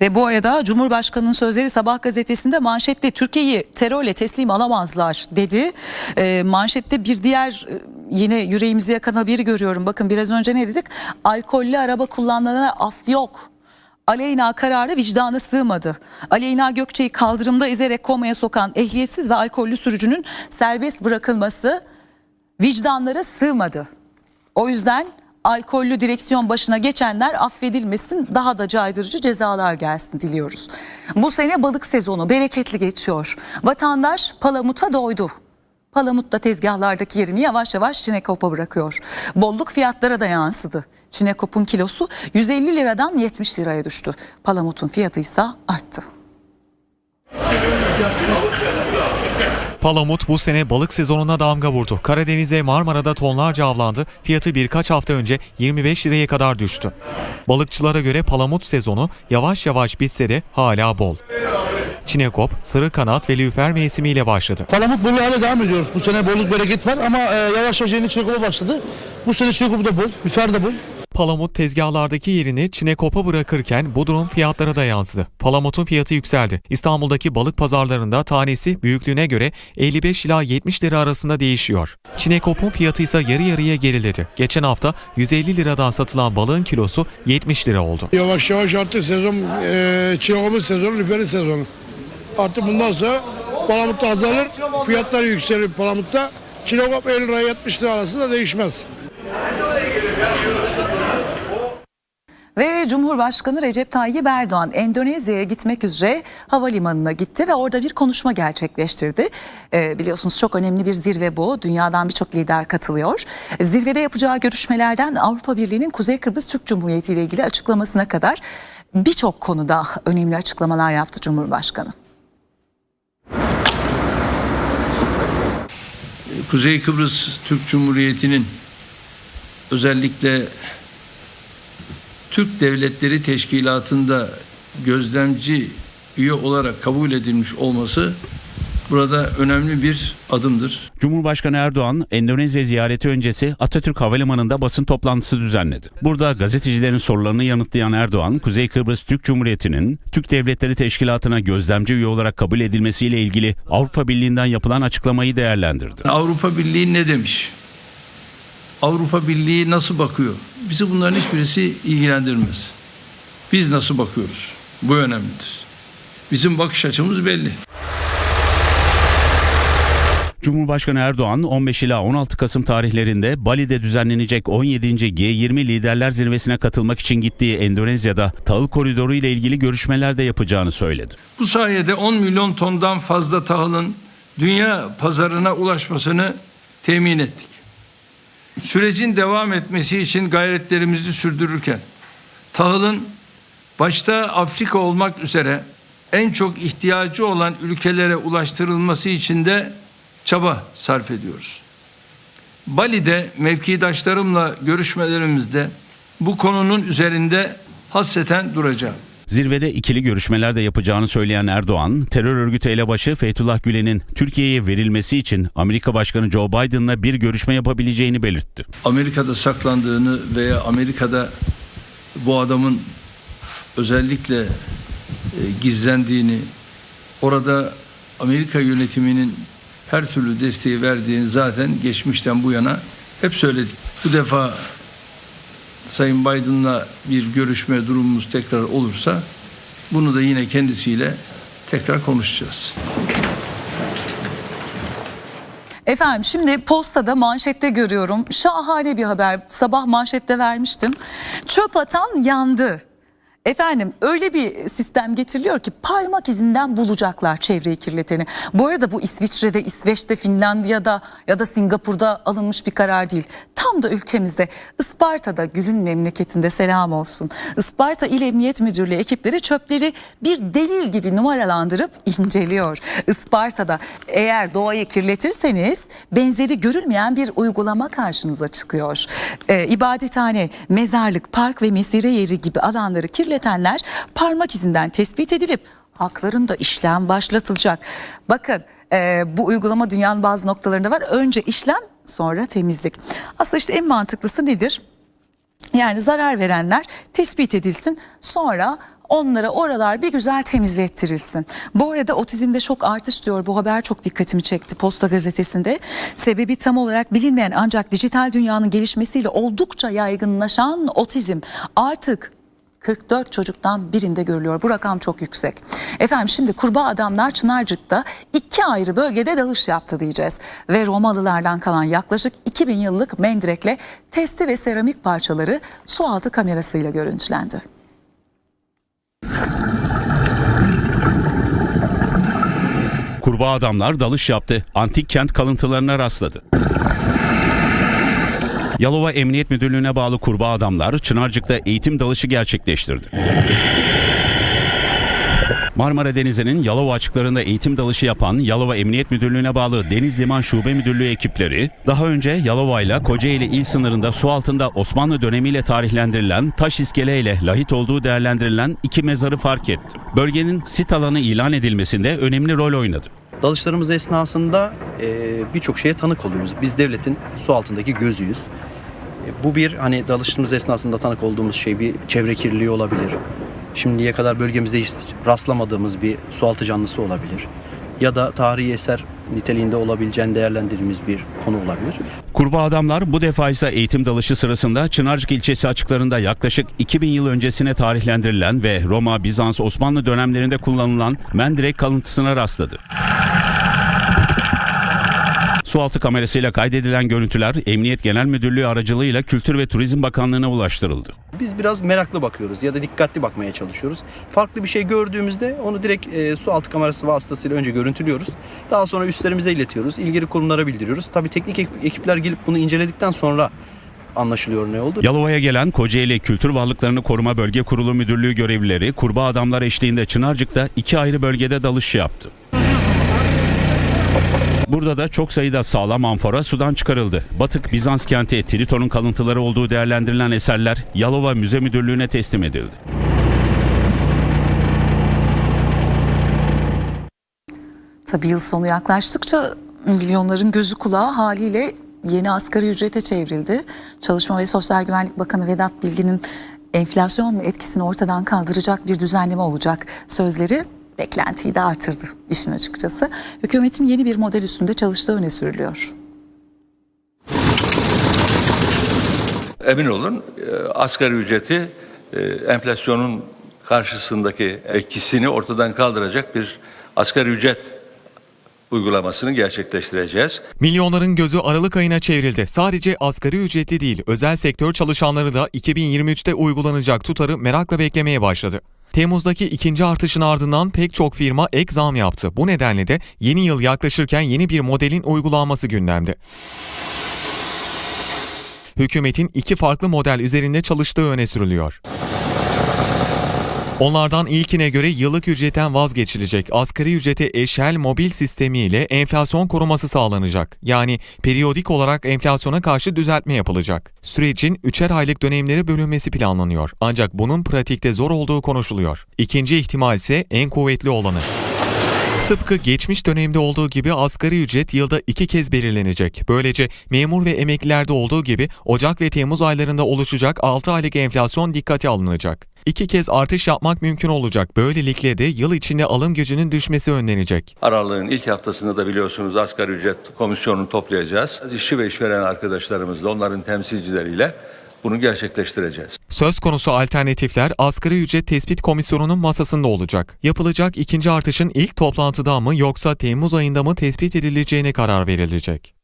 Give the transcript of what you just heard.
Ve bu arada Cumhurbaşkanı'nın sözleri Sabah gazetesinde manşette Türkiye'yi terörle teslim alamazlar dedi. Ee, manşette bir diğer e, yine yüreğimizi yakan haberi görüyorum. Bakın biraz önce ne dedik? Alkollü araba kullananlara af yok. Aleyna kararı vicdana sığmadı. Aleyna Gökçe'yi kaldırımda ezerek komaya sokan ehliyetsiz ve alkollü sürücünün serbest bırakılması vicdanlara sığmadı. O yüzden alkollü direksiyon başına geçenler affedilmesin daha da caydırıcı cezalar gelsin diliyoruz. Bu sene balık sezonu bereketli geçiyor. Vatandaş palamuta doydu. Palamut da tezgahlardaki yerini yavaş yavaş Çinekop'a bırakıyor. Bolluk fiyatlara da yansıdı. Çinekop'un kilosu 150 liradan 70 liraya düştü. Palamut'un fiyatı ise arttı. Palamut bu sene balık sezonuna damga vurdu. Karadeniz'e Marmara'da tonlarca avlandı. Fiyatı birkaç hafta önce 25 liraya kadar düştü. Balıkçılara göre palamut sezonu yavaş yavaş bitse de hala bol. Çinekop, sarı kanat ve lüfer mevsimiyle başladı. Palamut bolu hala devam ediyor. Bu sene bolluk bereket var ama e, yavaş yavaş yeni çinekop'a başladı. Bu sene çinekop da bol, bifer de bol. Palamut tezgahlardaki yerini Çinekop'a bırakırken bu durum fiyatlara da yansıdı. Palamutun fiyatı yükseldi. İstanbul'daki balık pazarlarında tanesi büyüklüğüne göre 55 ila 70 lira arasında değişiyor. Çinekop'un fiyatı ise yarı yarıya geriledi. Geçen hafta 150 liradan satılan balığın kilosu 70 lira oldu. Yavaş yavaş artık sezon, e, çilekomun sezonu, lüferin sezonu. Artık bundan sonra palamut da azalır, fiyatlar yükselir palamutta. Çilekop 50 lira 70 lira arasında değişmez. Ve Cumhurbaşkanı Recep Tayyip Erdoğan Endonezya'ya gitmek üzere havalimanına gitti ve orada bir konuşma gerçekleştirdi. Ee, biliyorsunuz çok önemli bir zirve bu. Dünyadan birçok lider katılıyor. Zirvede yapacağı görüşmelerden Avrupa Birliği'nin Kuzey Kıbrıs Türk Cumhuriyeti ile ilgili açıklamasına kadar birçok konuda önemli açıklamalar yaptı Cumhurbaşkanı. Kuzey Kıbrıs Türk Cumhuriyeti'nin özellikle Türk Devletleri Teşkilatı'nda gözlemci üye olarak kabul edilmiş olması burada önemli bir adımdır. Cumhurbaşkanı Erdoğan Endonezya ziyareti öncesi Atatürk Havalimanı'nda basın toplantısı düzenledi. Burada gazetecilerin sorularını yanıtlayan Erdoğan, Kuzey Kıbrıs Türk Cumhuriyeti'nin Türk Devletleri Teşkilatı'na gözlemci üye olarak kabul edilmesiyle ilgili Avrupa Birliği'nden yapılan açıklamayı değerlendirdi. Avrupa Birliği ne demiş? Avrupa Birliği nasıl bakıyor? Bizi bunların hiçbirisi ilgilendirmez. Biz nasıl bakıyoruz? Bu önemlidir. Bizim bakış açımız belli. Cumhurbaşkanı Erdoğan 15 ila 16 Kasım tarihlerinde Bali'de düzenlenecek 17. G20 Liderler Zirvesi'ne katılmak için gittiği Endonezya'da tahıl koridoru ile ilgili görüşmeler de yapacağını söyledi. Bu sayede 10 milyon tondan fazla tahılın dünya pazarına ulaşmasını temin ettik. Sürecin devam etmesi için gayretlerimizi sürdürürken tahılın başta Afrika olmak üzere en çok ihtiyacı olan ülkelere ulaştırılması için de çaba sarf ediyoruz. Bali'de mevkidaşlarımla görüşmelerimizde bu konunun üzerinde hasreten duracağım. Zirvede ikili görüşmeler de yapacağını söyleyen Erdoğan, terör örgütü elebaşı Fethullah Gülen'in Türkiye'ye verilmesi için Amerika Başkanı Joe Biden'la bir görüşme yapabileceğini belirtti. Amerika'da saklandığını veya Amerika'da bu adamın özellikle e, gizlendiğini, orada Amerika yönetiminin her türlü desteği verdiğini zaten geçmişten bu yana hep söyledik. Bu defa Sayın Biden'la bir görüşme durumumuz tekrar olursa bunu da yine kendisiyle tekrar konuşacağız. Efendim şimdi postada manşette görüyorum. Şahane bir haber. Sabah manşette vermiştim. Çöp atan yandı. Efendim öyle bir sistem getiriliyor ki parmak izinden bulacaklar çevreyi kirleteni. Bu arada bu İsviçre'de, İsveç'te, Finlandiya'da ya da Singapur'da alınmış bir karar değil. Tam da ülkemizde Isparta'da Gül'ün memleketinde selam olsun. Isparta İl Emniyet Müdürlüğü ekipleri çöpleri bir delil gibi numaralandırıp inceliyor. Isparta'da eğer doğayı kirletirseniz benzeri görülmeyen bir uygulama karşınıza çıkıyor. Ee, ibadethane, mezarlık, park ve mesire yeri gibi alanları kirletenler parmak izinden tespit edilip haklarında işlem başlatılacak. Bakın e, bu uygulama dünyanın bazı noktalarında var. Önce işlem sonra temizlik. Aslında işte en mantıklısı nedir? Yani zarar verenler tespit edilsin sonra Onlara oralar bir güzel temizlettirilsin. Bu arada otizmde çok artış diyor. Bu haber çok dikkatimi çekti Posta Gazetesi'nde. Sebebi tam olarak bilinmeyen ancak dijital dünyanın gelişmesiyle oldukça yaygınlaşan otizm artık 44 çocuktan birinde görülüyor. Bu rakam çok yüksek. Efendim şimdi kurbağa adamlar Çınarcık'ta iki ayrı bölgede dalış yaptı diyeceğiz. Ve Romalılardan kalan yaklaşık 2000 yıllık mendirekle testi ve seramik parçaları sualtı kamerasıyla görüntülendi. Kurbağa adamlar dalış yaptı. Antik kent kalıntılarına rastladı. Yalova Emniyet Müdürlüğü'ne bağlı kurbağa adamlar Çınarcık'ta eğitim dalışı gerçekleştirdi. Marmara Denizi'nin Yalova açıklarında eğitim dalışı yapan Yalova Emniyet Müdürlüğü'ne bağlı Deniz Liman Şube Müdürlüğü ekipleri daha önce Yalova ile Kocaeli il sınırında su altında Osmanlı dönemiyle tarihlendirilen taş iskele ile lahit olduğu değerlendirilen iki mezarı fark etti. Bölgenin sit alanı ilan edilmesinde önemli rol oynadı. Dalışlarımız esnasında e, birçok şeye tanık oluyoruz. Biz devletin su altındaki gözüyüz. E, bu bir hani dalışımız esnasında tanık olduğumuz şey bir çevre kirliliği olabilir. Şimdiye kadar bölgemizde hiç rastlamadığımız bir su altı canlısı olabilir. Ya da tarihi eser niteliğinde olabileceğini değerlendirdiğimiz bir konu olabilir. Kurbağa adamlar bu defa ise eğitim dalışı sırasında Çınarcık ilçesi açıklarında yaklaşık 2000 yıl öncesine tarihlendirilen ve Roma, Bizans, Osmanlı dönemlerinde kullanılan mendirek kalıntısına rastladı. Sualtı kamerasıyla kaydedilen görüntüler Emniyet Genel Müdürlüğü aracılığıyla Kültür ve Turizm Bakanlığı'na ulaştırıldı. Biz biraz meraklı bakıyoruz ya da dikkatli bakmaya çalışıyoruz. Farklı bir şey gördüğümüzde onu direkt e, su altı kamerası vasıtasıyla önce görüntülüyoruz. Daha sonra üstlerimize iletiyoruz. ilgili kurumlara bildiriyoruz. Tabii teknik ek- ekipler gelip bunu inceledikten sonra anlaşılıyor ne oldu. Yalova'ya gelen Kocaeli Kültür Varlıklarını Koruma Bölge Kurulu Müdürlüğü görevlileri kurbağa adamlar eşliğinde Çınarcık'ta iki ayrı bölgede dalış yaptı. Burada da çok sayıda sağlam amfora sudan çıkarıldı. Batık Bizans kenti Triton'un kalıntıları olduğu değerlendirilen eserler Yalova Müze Müdürlüğü'ne teslim edildi. Tabii yıl sonu yaklaştıkça milyonların gözü kulağı haliyle yeni asgari ücrete çevrildi. Çalışma ve Sosyal Güvenlik Bakanı Vedat Bilgin'in enflasyon etkisini ortadan kaldıracak bir düzenleme olacak sözleri beklentiyi de artırdı işin açıkçası. Hükümetin yeni bir model üstünde çalıştığı öne sürülüyor. Emin olun e, asgari ücreti e, enflasyonun karşısındaki etkisini ortadan kaldıracak bir asgari ücret uygulamasını gerçekleştireceğiz. Milyonların gözü Aralık ayına çevrildi. Sadece asgari ücretli değil, özel sektör çalışanları da 2023'te uygulanacak tutarı merakla beklemeye başladı. Temmuz'daki ikinci artışın ardından pek çok firma ek zam yaptı. Bu nedenle de yeni yıl yaklaşırken yeni bir modelin uygulanması gündemde. Hükümetin iki farklı model üzerinde çalıştığı öne sürülüyor. Onlardan ilkine göre yıllık ücretten vazgeçilecek. Asgari ücrete eşel mobil sistemiyle enflasyon koruması sağlanacak. Yani periyodik olarak enflasyona karşı düzeltme yapılacak. Sürecin üçer aylık dönemlere bölünmesi planlanıyor. Ancak bunun pratikte zor olduğu konuşuluyor. İkinci ihtimal ise en kuvvetli olanı. Tıpkı geçmiş dönemde olduğu gibi asgari ücret yılda iki kez belirlenecek. Böylece memur ve emeklilerde olduğu gibi Ocak ve Temmuz aylarında oluşacak 6 aylık enflasyon dikkate alınacak. İki kez artış yapmak mümkün olacak. Böylelikle de yıl içinde alım gücünün düşmesi önlenecek. Aralığın ilk haftasında da biliyorsunuz asgari ücret komisyonunu toplayacağız. İşçi ve işveren arkadaşlarımızla onların temsilcileriyle bunu gerçekleştireceğiz. Söz konusu alternatifler asgari ücret tespit komisyonunun masasında olacak. Yapılacak ikinci artışın ilk toplantıda mı yoksa Temmuz ayında mı tespit edileceğine karar verilecek.